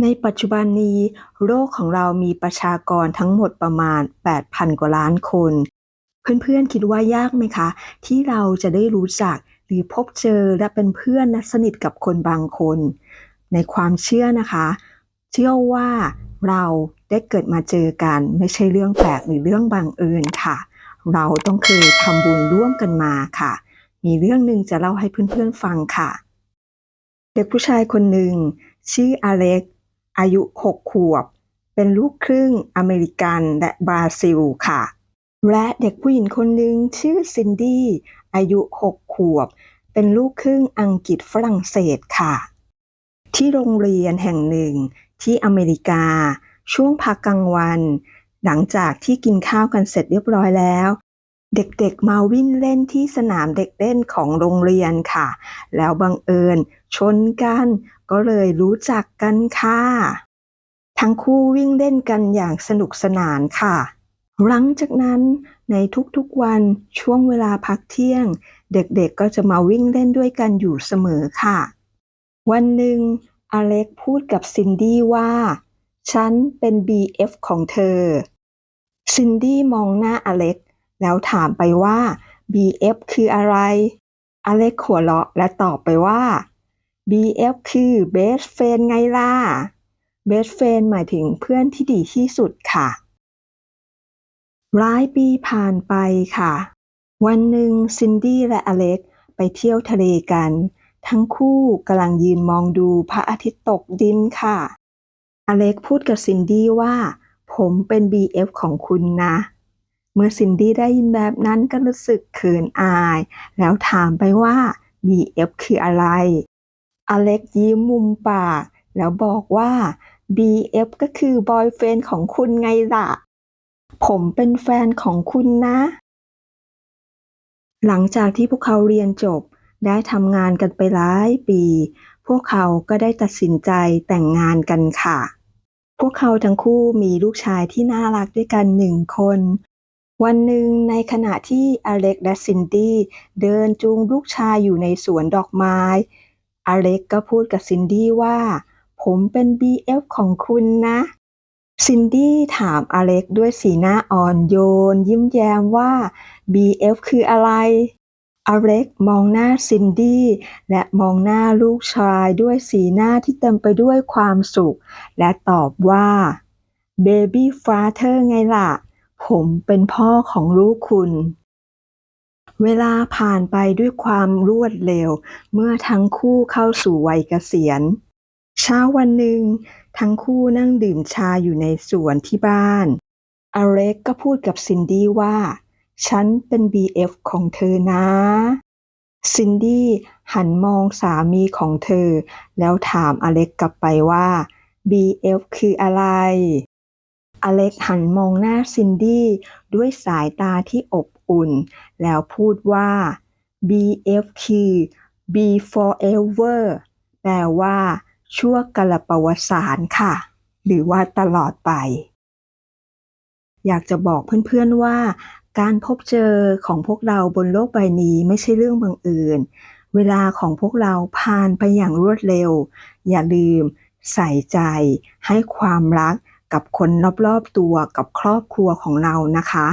ในปัจจุบันนี้ โลกของเรามีประชากรทั้งหมดประมาณ 8,000 กว่าล้านคน เพื่อนๆคิดว่ายากไหมคะ ที่เราจะได้รู้จักหรือพบเจอและเป็นเพื่อนและสนิทกับคนบางคน ในความเชื่อนะคะ เชื่อว่าเราได้เกิดมาเจอกันไม่ใช่เรื่องแปลกหรือเรื่องบังเอิญค่ะ เราต้องเคยทำบุญร่วมกันมาค่ะ มีเรื่องหนึ่งจะเล่าให้เพื่อนๆฟังค่ะ เด็กผู้ชายคนหนึ่งชื่ออเล็ก อายุ 6 ขวบ เป็นลูกครึ่งอเมริกันและบราซิลค่ะ และเด็กผู้หญิงคนหนึ่งชื่อซินดี้อายุ 6 ขวบ เป็นลูกครึ่งอังกฤษฝรั่งเศสค่ะ ที่โรงเรียนแห่งหนึ่งที่อเมริกา ช่วงพักกลางวัน หลังจากที่กินข้าวกันเสร็จเรียบร้อยแล้ว เด็กๆมาวิ่งเล่นที่สนามเด็กเล่นของโรงเรียนค่ะ แล้วบังเอิญชนกัน ก็เลยรู้จักกันค่ะ ทั้งคู่วิ่งเล่นกันอย่างสนุกสนานค่ะ หลังจากนั้นในทุกๆวันช่วงเวลาพักเที่ยง เด็กๆก็จะมาวิ่งเล่นด้วยกันอยู่เสมอค่ะ วันหนึ่งอเล็กพูดกับซินดี้ว่า ฉันเป็น BF ของเธอ ซินดี้มองหน้าอเล็ก แล้วถามไปว่า BF คืออะไร อเล็กหัวเราะและตอบไปว่า BF คือ best friend ไงล่ะ best friend หมายถึงเพื่อนที่ดีที่สุดค่ะ หลายปีผ่านไปค่ะ วันหนึ่งซินดี้และอเล็กไปเที่ยวทะเลกัน ทั้งคู่กำลังยืนมองดูพระอาทิตย์ตกดินค่ะ อเล็กพูดกับซินดี้ว่า ผมเป็น BF ของคุณนะ เมื่อซินดี้ได้ยินแบบนั้นก็รู้สึกเขินอาย แล้วถามไปว่า BF คืออะไร อเล็กยิ้มมุมปาก แล้วบอกว่า BF ก็คือบอยเฟนของคุณไงล่ะ ผมเป็นแฟนของคุณนะ หลังจากที่พวกเขาเรียนจบได้ทำงานกันไปหลายปี พวกเขาก็ได้ตัดสินใจแต่งงานกันค่ะ พวกเขาทั้งคู่มีลูกชายที่น่ารักด้วยกันหนึ่งคน วันหนึ่งในขณะที่อเล็กและซินดี้เดินจูงลูกชายอยู่ในสวนดอกไม้ อเล็กก็พูดกับซินดี้ว่า ผมเป็น BF ของคุณนะ ซินดี้ถามอเล็กด้วยสีหน้าอ่อนโยน ยิ้มแย้มว่า BF คืออะไร อเล็กมองหน้าซินดี้และมองหน้าลูกชายด้วยสีหน้าที่เต็มไปด้วยความสุข และตอบว่า Baby Father ไงล่ะ ผมเป็นพ่อของลูกคุณ เวลาผ่านไปด้วยความรวดเร็ว เมื่อทั้งคู่เข้าสู่วัยเกษียณ เช้าวันหนึ่ง ทั้งคู่นั่งดื่มชาอยู่ในสวนที่บ้าน อเล็กก็พูดกับซินดี้ว่า ฉันเป็น BF ของเธอนะ ซินดี้หันมองสามีของเธอ แล้วถามอเล็กกลับไปว่า BF คืออะไร อเล็กหันมองหน้าซินดี้ด้วยสายตาที่อบอุ่น แล้วพูดว่า BF คือ B forever แปลว่า ชั่วกาลปวสารค่ะ หรือว่าตลอดไป อยากจะบอกเพื่อนๆว่า การพบเจอของพวกเราบนโลกใบนี้ไม่ใช่เรื่องบังเอิญ เวลาของพวกเราผ่านไปอย่างรวดเร็ว อย่าลืม ใส่ใจ ให้ความรัก กับคนรอบๆตัวกับครอบครัวของเรานะคะ